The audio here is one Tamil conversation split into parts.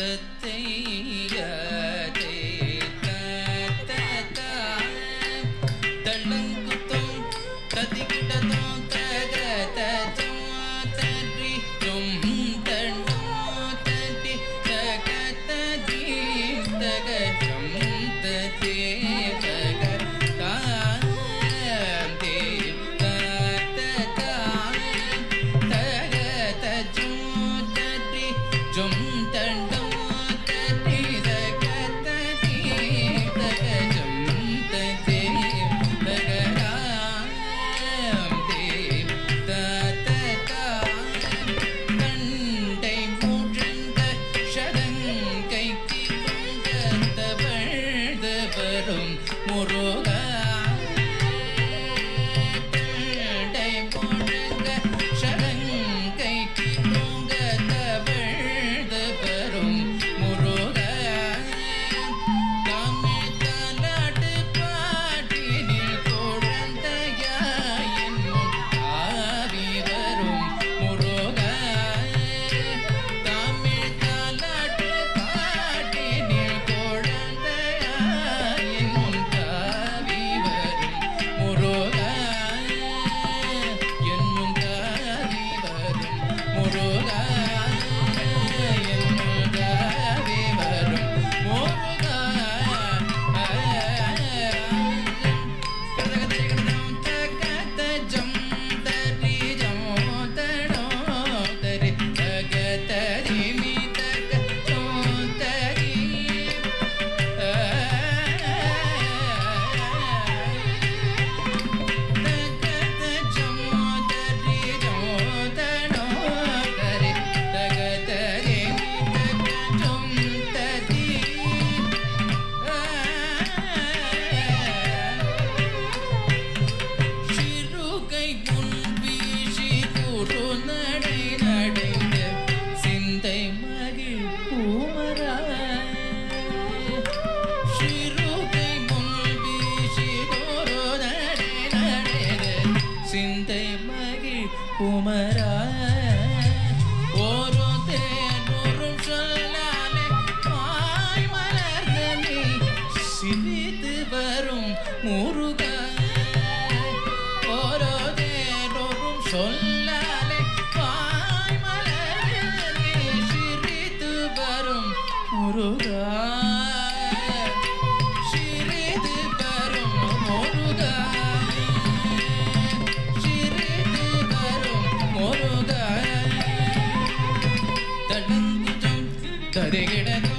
உலகத்தை குமரா. ஒரு தேனொரு சொல்லாலே வாய் மலர்ந்த நீ சிரித்து வரும் முருகா. ஒரு தேனொரு சொல்ல കരകിട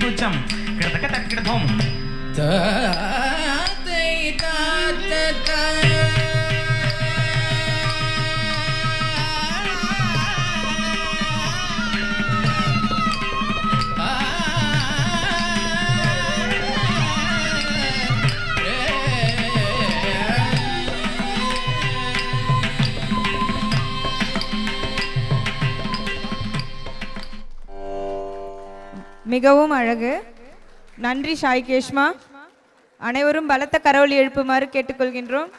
துச்சம் கிடதக்க தக்கிடதோம் தாத்தை தாத்த. மிகவும் அழகு. நன்றி ஷாய் கேஷ்மா. அனைவரும் பலத்த கரவொலி எழுப்புமாறு கேட்டுக்கொள்கின்றோம்.